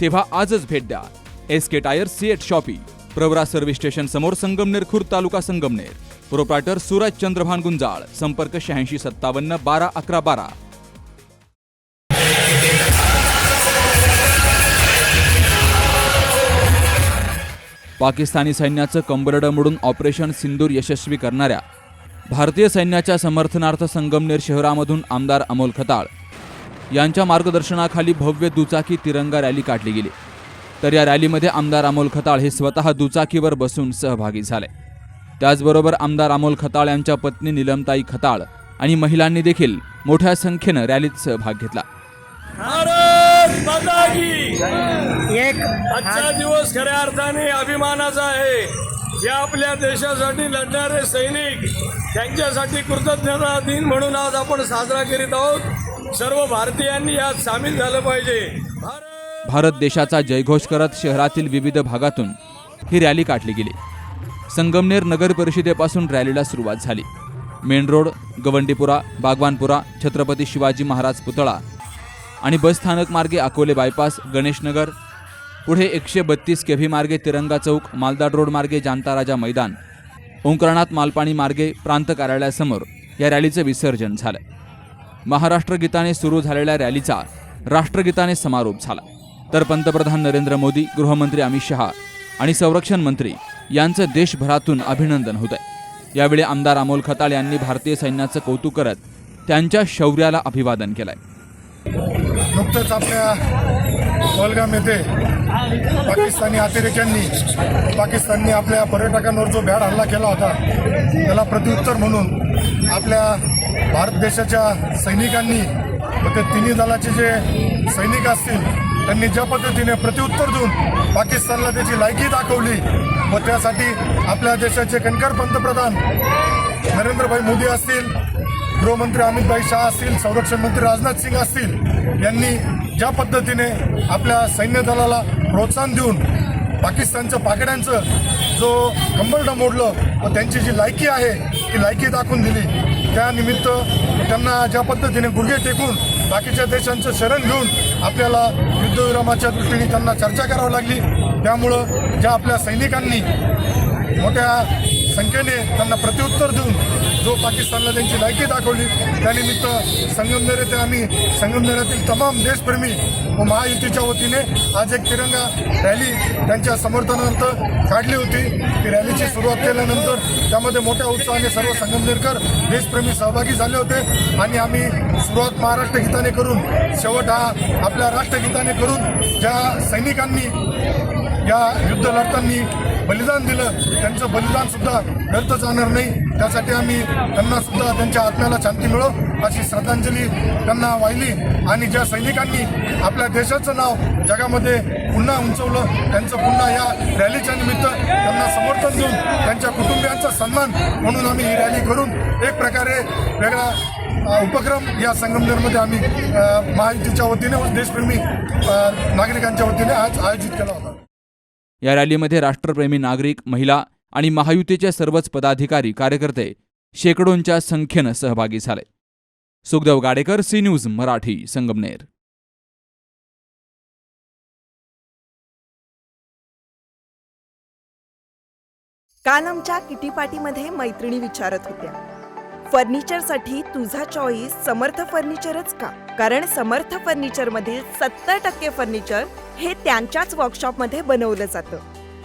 तेव्हा आजच भेट द्या. S K tyre CEAT shoppe Pravara service station समोर संगमनेर खुर्द तालुका संगमनेर. प्रोप्रायटर सूरज चंद्रभान गुंजाळ संपर्क शहाऐंशी सत्तावन्न बारा अकरा बारा. पाकिस्तानी सैन्याचं कंबरडं मोडून ऑपरेशन सिंदूर यशस्वी करणाऱ्या भारतीय सैन्याच्या समर्थनार्थ संगमनेर शहरामधून आमदार अमोल खताळ यांच्या मार्गदर्शनाखाली भव्य दुचाकी तिरंगा रॅली काढली गेली. तर या रॅलीमध्ये आमदार अमोल खताळ हे स्वतः दुचाकीवर बसून सहभागी झाले. त्याचबरोबर आमदार अमोल खताळ यांच्या पत्नी निलमताई खताळ आणि महिलांनी देखील मोठ्या संख्येनं रॅलीत सहभाग घेतला. भारत माता की एक आजचा दिवस खऱ्या अर्थाने अभिमानाचा आहे. जे आपल्या देशासाठी लढणारे सैनिक त्यांच्यासाठी कृतज्ञता दिन म्हणून आज आपण साजरा करीत आहोत. सर्व भारतीयांनी यात सामील झालं पाहिजे. भारत देशाचा जयघोष करत शहरातील विविध भागातून ही रॅली काढली गेली. संगमनेर नगर परिषदेपासून रॅलीला सुरुवात झाली. मेन रोड गवंडीपुरा बागवानपुरा छत्रपती शिवाजी महाराज पुतळा आणि बस स्थानक मार्गे अकोले बायपास गणेशनगर पुढे एकशे बत्तीस केव्ही मार्गे तिरंगा चौक मालदाड रोड मार्गे जांताराजा मैदान ओंकरणाथ मालपाणी मार्गे प्रांत कार्यालयासमोर या रॅलीचं विसर्जन झालं. महाराष्ट्र गीताने सुरू झालेल्या रॅलीचा राष्ट्रगीताने समारोप झाला. तर पंतप्रधान नरेंद्र मोदी गृहमंत्री अमित शहा आणि संरक्षण मंत्री यांचं देशभरातून अभिनंदन होत आहे यावेळी आमदार अमोल खताळ यांनी भारतीय सैन्याचं कौतुक करत त्यांच्या शौर्याला अभिवादन केलंय. नुकतंच आपल्या बलगाम येथे पाकिस्तानी अतिरेक्यांनी पाकिस्तानने आपल्या पर्यटकांवर जो भ्याड हल्ला केला होता त्याला प्रत्युत्तर म्हणून आपल्या भारत देशाच्या सैनिकांनी व ते तिन्ही दलाचे जे सैनिक असतील त्यांनी ज्या पद्धतीने प्रत्युत्तर देऊन पाकिस्तानला त्याची लायकी दाखवली व त्यासाठी आपल्या देशाचे कणकर पंतप्रधान नरेंद्रभाई मोदी असतील गृहमंत्री अमितभाई शाह असतील संरक्षण मंत्री राजनाथ सिंग असतील यांनी ज्या पद्धतीने आपल्या सैन्य दलाला प्रोत्साहन देऊन पाकिस्तानच्या पाकड्यांचं जो कंबरडं मोडलं व त्यांची जी लायकी आहे ती लायकी दाखवून दिली. त्यानिमित्त त्यांना ज्या पद्धतीने गुडघे टेकून बाकीच्या देशांचं शरण घेऊन आपल्याला युद्धविरामाच्या दृष्टीने त्यांना चर्चा करावी लागली. त्यामुळं ज्या आपल्या सैनिकांनी मोठ्या संख्येने त्यांना प्रत्युत्तर देऊन जो पाकिस्तानला त्यांची लायकी दाखवली त्यानिमित्त संगमनेर येथे आम्ही संगमनेरातील तमाम देशप्रेमी व महायुतीच्या वतीने आज एक तिरंगा रॅली त्यांच्या समर्थनार्थ काढली होती. ती रॅलीची सुरुवात केल्यानंतर त्यामध्ये मोठ्या उत्साहाने सर्व संगमनेरकर देशप्रेमी सहभागी झाले होते आणि आम्ही सुरुवात महाराष्ट्र गीताने करून शेवट हा आपल्या राष्ट्रगीताने करून ज्या सैनिकांनी या युद्ध लढतांनी बलिदान दिलं त्यांचं बलिदानसुद्धा व्यर्थ जाणार नाही. त्यासाठी आम्ही त्यांना सुद्धा त्यांच्या आत्म्याला शांती मिळो अशी श्रद्धांजली त्यांना वाहिली. आणि ज्या सैनिकांनी आपल्या देशाचं नाव जगामध्ये पुन्हा उंचवलं त्यांचं पुन्हा या रॅलीच्या निमित्त त्यांना समर्थन देऊन त्यांच्या कुटुंबियांचा सन्मान म्हणून आम्ही ही रॅली करून एक प्रकारे वेगळा उपक्रम या संगमनेरमध्ये आम्ही महायुतीच्या वतीने व देशप्रेमी नागरिकांच्या वतीने आज आयोजित केला होता. या रॅलीमध्ये राष्ट्रप्रेमी नागरिक महिला आणि महायुतीचे सर्वच पदाधिकारी कार्यकर्ते शेकडोंच्या संख्येनं सहभागी झाले. Sukhdev Gadekar C news Marathi Sangamner. काल आमच्या किटी पार्टीमध्ये मैत्रिणी विचारत होत्या. फर्निचरसाठी तुझा चॉईस समर्थ फर्निचरच का? कारण समर्थ फर्निचरमधील सत्तर टक्के फर्निचर हे त्यांच्याच वर्कशॉपमध्ये बनवलं जातं.